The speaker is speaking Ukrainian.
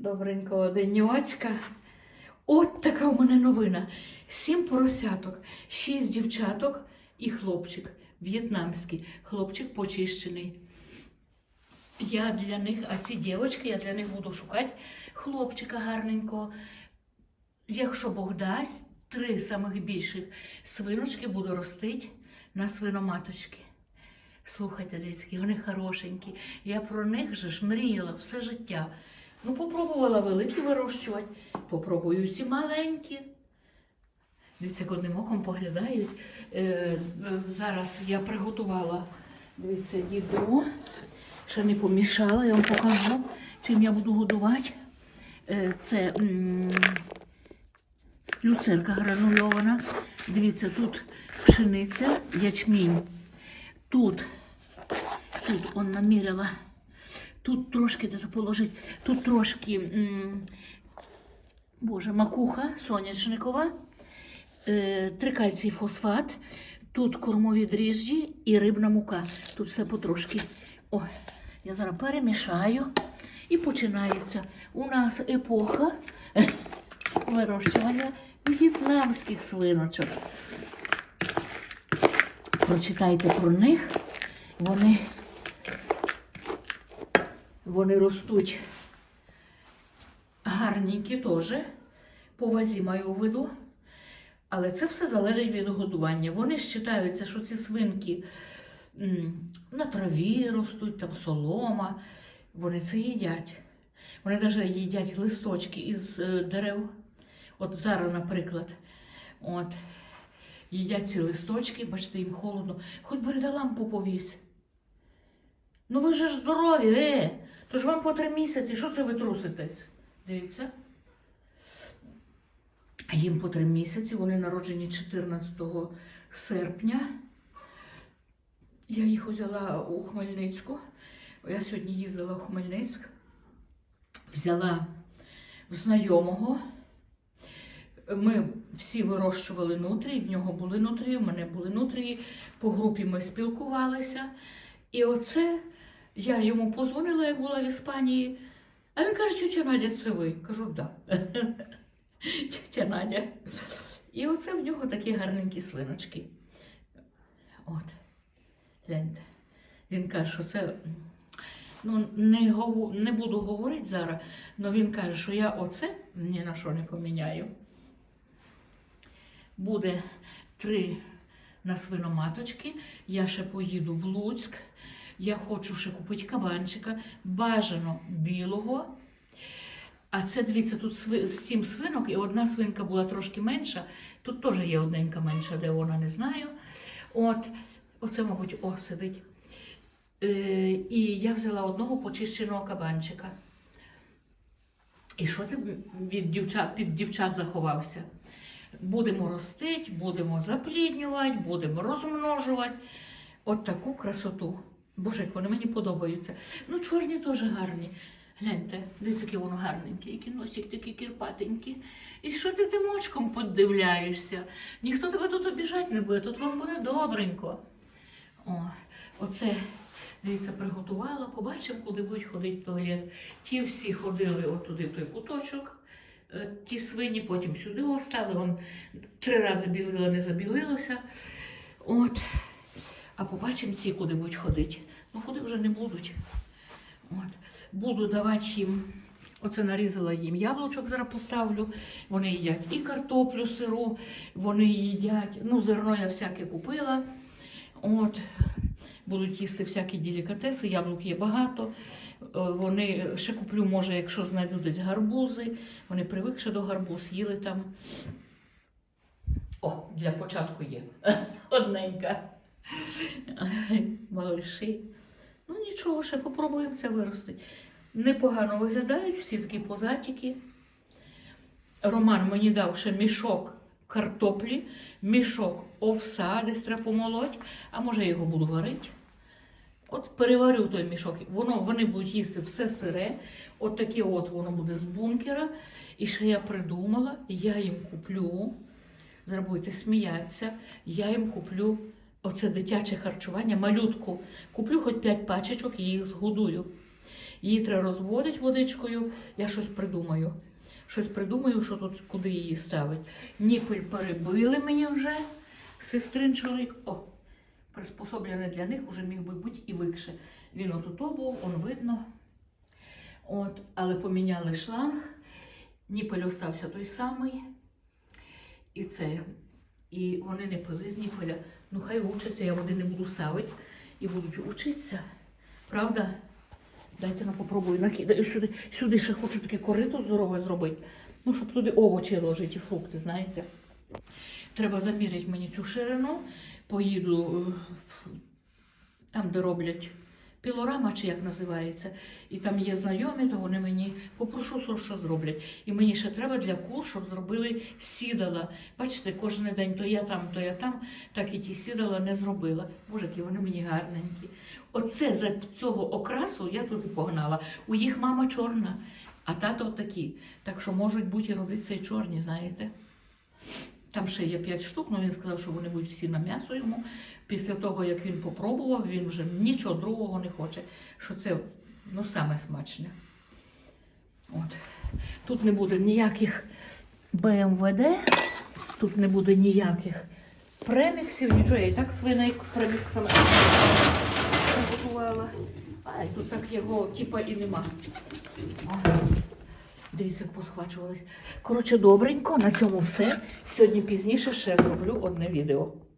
Добренького денечка. От така у мене новина. Сім поросяток, шість дівчаток і хлопчик в'єтнамський. Хлопчик почищений. Я для них, а ці дівчатки, я для них буду шукати хлопчика гарненького. Якщо Бог дасть, три самих більших свиночки буду ростити на свиноматочки. Слухайте, дивіться, вони хорошенькі. Я про них же ж мріяла все життя. Ну, попробувала великі вирощувати, попробую ці маленькі. Дивіться, одним оком поглядають. Е, е, зараз я приготувала, дивіться, їду. Ще не помішала, я вам покажу, чим я буду годувати. Е, це м, люцерка гранульована. Дивіться, тут пшениця, ячмінь. Тут, тут он наміряла. Тут трошки де положити, тут трошки, боже, макуха соняшникова, е, трикальцій фосфат, тут кормові дріжджі і рибна мука. Тут все потрошки. О, я зараз перемішаю і починається. У нас епоха вирощування в'єтнамських свиночок. Прочитайте про них. Вони, вони ростуть гарненькі теж. По вазі маю у виду. Але це все залежить від годування. Вони вважаються, що ці свинки на траві ростуть, там солома. Вони це їдять. Вони навіть їдять листочки із е, дерев. От зараз, наприклад, от, їдять ці листочки, бачите, їм холодно. Хоч бери лампу повісь. Ну ви же ж здорові, е! То ж вам по три місяці, що це ви труситесь? Дивіться. Їм по три місяці, вони народжені 14 серпня. Я їх взяла у Хмельницьку. Я сьогодні їздила в Хмельницьк, взяла в знайомого. Ми всі вирощували нутрії, в нього були нутрії, в мене були нутрії. По групі ми спілкувалися. І оце я йому позвонила, як була в Іспанії. А він каже, тетя Надя, це ви. Кажу. Да. Тетя Надя. І оце в нього такі гарненькі свиночки. От. Гляньте. Він каже, що це. Ну, не, говор... не буду говорити зараз, але він каже, що я оце ні на що не поміняю. Буде три на свиноматочки. Я ще поїду в Луцьк. Я хочу ще купити кабанчика, бажано білого. А це, дивіться, тут сім свинок, і одна свинка була трошки менша. Тут теж є одненька менша, де вона не знаю. От, оце, мабуть, о, сидить. Е, і я взяла одного почищеного кабанчика. І що ти від дівчат, під дівчат заховався? Будемо ростити, будемо запліднювати, будемо розмножувати. От таку красоту. Боже, як вони мені подобаються. Ну, чорні теж гарні. Гляньте, дивіться, яке воно гарненьке, який носик такий кірпатенький. І що ти тим очком подивляєшся? Ніхто тебе тут обіжати не буде, тут вам буде добренько. О, оце, дивіться, приготувала, побачив, куди будуть ходити туалет. Ті всі ходили отуди в той куточок, е, ті свині, потім сюди остали. Вон три рази білила, не забілилося. От. А побачимо ці, куди будуть ходити. Ну, куди вже не будуть. От. Буду давати їм. Оце нарізала їм яблучок, зараз поставлю. Вони їдять і картоплю сиру, вони їдять. Ну, зерно я всяке купила. От. Будуть їсти всякі делікатеси, яблук є багато. Е, Вони ще куплю, може, якщо знайду десь гарбузи. Вони привикши до гарбуз, їли там. О, для початку є. Одненька. Малиші. Ну нічого, ще попробуємо це виростити. Непогано виглядають, всі такі позатіки. Роман мені дав ще мішок картоплі, мішок овса, десь треба помолоть, а може його буду варити. От переварю той мішок. Воно, вони будуть їсти все сире. От таке от воно буде з бункера. І ще я придумала, я їм куплю, зараз сміятися, я їм куплю оце дитяче харчування, малютку. Куплю хоч 5 пачечок і їх згодую. Її треба розводити водичкою. Я щось придумаю. Щось придумаю, що тут куди її ставити. Ніпель перебили мені вже. Сестрин чоловік. О, приспособлений для них вже міг би бути і викше. Він отут був, он видно. От, але поміняли шланг. Ніпель остався той самий. І це. І вони не пили з ніпеля. Ну, хай учаться, я води не буду ставити. І будуть учитися. Правда? Дайте ну попробую накидаю сюди. Сюди ще хочу таке корито здорове зробити. Ну, щоб туди овочі ложити і фрукти, знаєте. Треба заміряти мені цю ширину. Поїду е, там, де роблять пілорама, чи як називається. І там є знайомі, то вони мені попрошу, що, зроблять. І мені ще треба для кур, щоб зробили сідала. Бачите, кожен день то я там, то я там, так і ті сідала не зробила. Боже, які вони мені гарненькі. Оце за цього окрасу я туди погнала. У їх мама чорна, а тато такі. Так що можуть бути і родиться і чорні, знаєте. Там ще є 5 штук, але він сказав, що вони будуть всі на м'ясо йому. Після того, як він попробував, він вже нічого другого не хоче. Що це ну, саме смачне. От. Тут не буде ніяких БМВД, тут не буде ніяких преміксів, нічого. Я і так свиней преміксами приготувала. А тут так його типа і нема. Дивіться, як посхвачувались. Коротше, добренько, на цьому все. Сьогодні пізніше ще зроблю одне відео.